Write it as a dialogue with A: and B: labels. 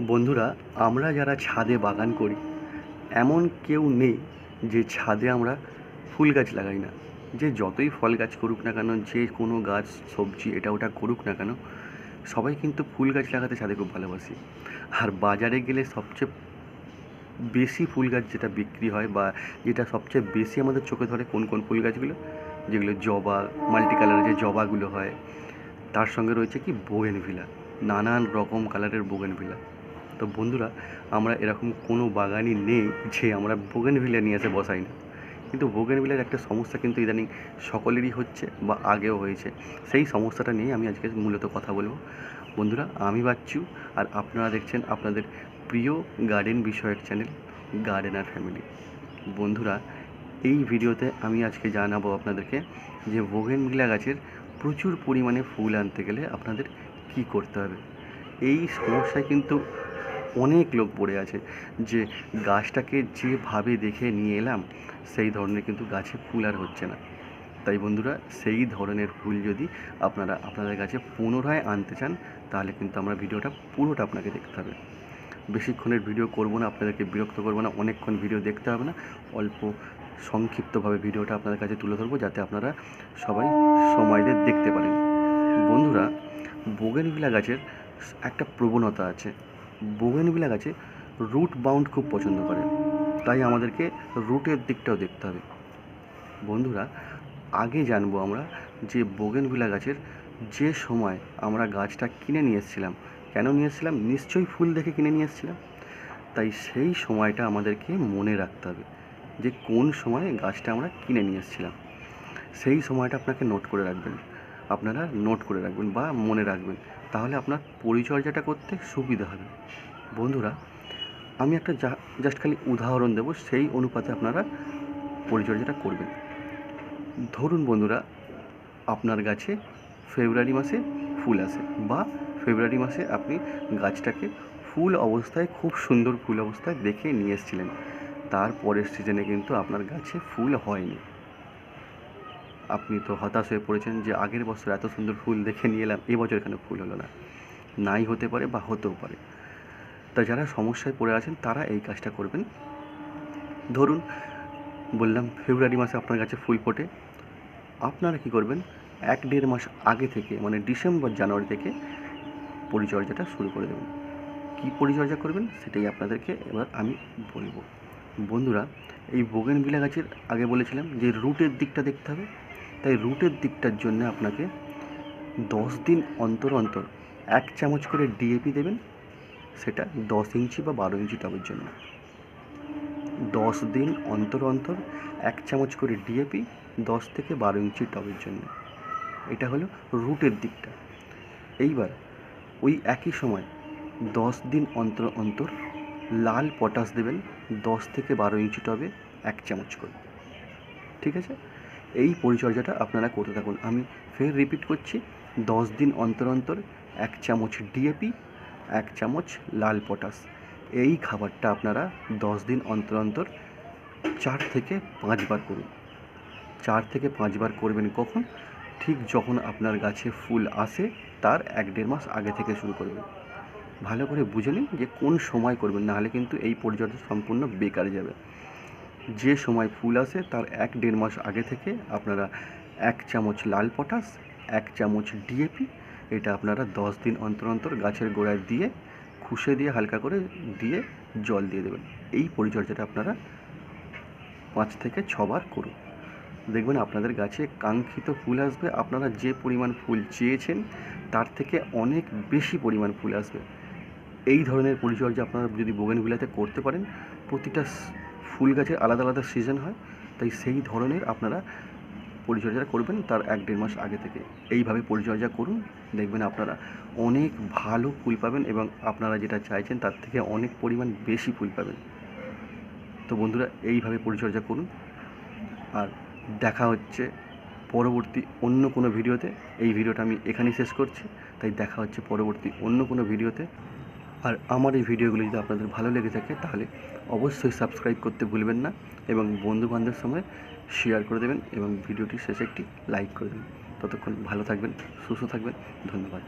A: বন্ধুরা, আমরা যারা ছাদে বাগান করি, এমন কেউ নেই যে ছাদে আমরা ফুল গাছ লাগাই না। যে যতই ফল গাছ করুক না কেন, যে কোনো গাছ, সবজি, এটা ওটা করুক না কেন, সবাই কিন্তু ফুল গাছ লাগাতে ছাদে খুব ভালোবাসি। আর বাজারে গেলে সবচেয়ে বেশি ফুল গাছ যেটা বিক্রি হয় বা যেটা সবচেয়ে বেশি আমাদের চোখে ধরে কোন কোন ফুল গাছগুলো? যেগুলো জবা মাল্টি কালারের যে জবাগুলো হয়, তার সঙ্গে রয়েছে কি বোগেনভিলা নানান রকম কালারের বোগেনভিলা তো বন্ধুরা, আমরা এরকম কোনো বাগানই নেই যে আমরা বোগেনভিলা নিয়ে এসে বসাই না। কিন্তু বোগেনভিলার একটা সমস্যা কিন্তু ইদানিং সকলেরই হচ্ছে বা আগেও হয়েছে। সেই সমস্যাটা নিয়ে আমি আজকে মূলত কথা বলব। বন্ধুরা, আমি বাচ্চু আর আপনারা দেখছেন আপনাদের প্রিয় গার্ডেন বিষয়ক চ্যানেল গার্ডেনার ফ্যামিলি বন্ধুরা, এই ভিডিওতে আমি আজকে জানাব আপনাদেরকে যে বোগেনভিলা গাছের প্রচুর পরিমাণে ফুল আনতে গেলে আপনাদের কি করতে হবে। এই সমস্যায় কিন্তু অনেক লোক পড়ে আছে যে গাছটাকে যেভাবে দেখে নিয়ে এলাম, সেই ধরনের কিন্তু গাছে ফুল আর হচ্ছে না। তাই বন্ধুরা, সেই ধরনের ফুল যদি আপনারা আপনাদের কাছে পুনরায় আনতে চান, তাহলে কিন্তু আমরা ভিডিওটা পুরোটা আপনাকে দেখতে হবে। বেশিক্ষণের ভিডিও করব না, আপনাদেরকে বিরক্ত করব না, অনেকক্ষণ ভিডিও দেখতে হবে না। অল্প সংক্ষিপ্তভাবে ভিডিওটা আপনাদের কাছে তুলে ধরবো, যাতে আপনারা সবাই সময় দেখতে পারেন। বন্ধুরা, বোগেনভিলা গাছের একটা প্রবণতা আছে। বোগেনভিলা গাছে রুট বাউন্ড খুব পছন্দ করে। তাই আমাদেরকে রুটের দিকটাও দেখতে হবে। বন্ধুরা, আগে জানব আমরা যে বোগেনভিলা গাছের যে সময় আমরা গাছটা কিনে নিয়ে এসেছিলাম। কেন নিয়ে এসেছিলাম? নিশ্চয়ই ফুল দেখে কিনে নিয়ে এসেছিলাম। তাই সেই সময়টা আমাদেরকে মনে রাখতে হবে যে কোন সময়ে গাছটা আমরা কিনে নিয়ে এসেছিলাম। সেই সময়টা আপনাকে নোট করে রাখবেন। আপনারা নোট করে রাখবেন বা মনে রাখবেন তাহলে আপনার পরিচর্যাটা করতে সুবিধা হবে। বন্ধুরা, আমি একটা জাস্ট খালি উদাহরণ দেবো, সেই অনুপাতে আপনারা পরিচর্যাটা করবেন। ধরুন বন্ধুরা, আপনার গাছে ফেব্রুয়ারি মাসে ফুল আসে বা ফেব্রুয়ারি মাসে আপনি গাছটাকে ফুল অবস্থায়, খুব সুন্দর ফুল অবস্থায় দেখে নিয়ে এসেছিলেন। তারপরের সিজনে কিন্তু আপনার গাছে ফুল হয়নি। আপনি তো হতাশ হয়ে পড়েছেন যে আগের বছর এত সুন্দর ফুল দেখে নিয়ে এলাম এবছর এখানে ফুল হলো না। নাই হতে পারে বা হতেও পারে। তা যারা সমস্যায় পড়ে আছেন, তারা এই কাজটা করবেন। ধরুন, বললাম ফেব্রুয়ারি মাসে আপনার কাছে ফুল ফোটে। আপনারা কী করবেন? এক দেড় মাস আগে থেকে মানে ডিসেম্বর, জানুয়ারি থেকে পরিচর্যাটা শুরু করে দেবেন। কী পরিচর্যা করবেন সেটাই আপনাদেরকে এবার আমি বলব। বন্ধুরা, এই বোগেনভিলা গাছের আগে বলেছিলাম যে রুটের দিকটা দেখতে হবে। তাই রুটের দিকটার জন্য আপনাকে দশ দিন অন্তর অন্তর এক চামচ করে ডিএপি দেবেন। সেটা দশ ইঞ্চি বা বারো ইঞ্চি টবের জন্য। দশ দিন অন্তর অন্তর এক চামচ করে ডিএপি দশ থেকে বারো ইঞ্চি টবের জন্য। এটা হলো রুটের দিকটা। এইবার ওই একই সময় দশ দিন অন্তর অন্তর লাল পটাশ দেবেন দশ থেকে বারো ইঞ্চি টবে এক চামচ করে। ঠিক আছে? এই পরিচর্যাটা আপনারা করতে থাকুন। আমি ফের রিপিট করছি, দশ দিন অন্তর অন্তর এক চামচ ডিএপি এক চামচ লাল পটাশ এই খাবারটা আপনারা দশ দিন অন্তর অন্তর চার থেকে পাঁচবার করুন। চার থেকে পাঁচবার করবেন কখন? ঠিক যখন আপনার গাছে ফুল আসে, তার এক দেড় মাস আগে থেকে শুরু করবেন। ভালো করে বুঝে নিন যে কোন সময় করবেন, নাহলে কিন্তু এই পরিচর্যা সম্পূর্ণ বেকার যাবে। যে সময় ফুল আসে তার এক দেড় মাস আগে থেকে আপনারা এক চামচ লাল পটাশ, এক চামচ ডিএপি এটা আপনারা দশ দিন অন্তর অন্তর গাছের গোড়ায় দিয়ে খুশে দিয়ে হালকা করে দিয়ে জল দিয়ে দেবেন। এই পরিচর্যাটা আপনারা পাঁচ থেকে ছবার করুন। দেখবেন আপনাদের গাছে কাঙ্ক্ষিত ফুল আসবে, আপনারা যে পরিমাণ ফুল চেয়েছেন তার থেকে অনেক বেশি পরিমাণ ফুল আসবে। এই ধরনের পরিচর্যা আপনারা যদি বোগেনভিলাতে করতে পারেন, প্রতিটা ফুল গাছের আলাদা আলাদা সিজন হয়, তাই সেই ধরনের আপনারা পরিচর্যা করবেন তার এক দেড় মাস আগে থেকে। এইভাবে পরিচর্যা করুন, দেখবেন আপনারা অনেক ভালো ফুল পাবেন এবং আপনারা যেটা চাইছেন তার থেকে অনেক পরিমাণ বেশি ফুল পাবেন। তো বন্ধুরা, এইভাবে পরিচর্যা করুন। আর দেখা হচ্ছে পরবর্তী অন্য কোনো ভিডিওতে। এই ভিডিওটা আমি এখানেই শেষ করছি। তাই দেখা হচ্ছে পরবর্তী অন্য কোনো ভিডিওতে। আর আমার এই ভিডিওগুলি যদি আপনাদের ভালো লেগে থাকে, তাহলে অবশ্যই সাবস্ক্রাইব করতে ভুলবেন না এবং বন্ধুবান্ধবের সঙ্গে শেয়ার করে দেবেন এবং ভিডিওটি শেষে একটি লাইক করে দেবেন। ততক্ষণ ভালো থাকবেন, সুস্থ থাকবেন, ধন্যবাদ।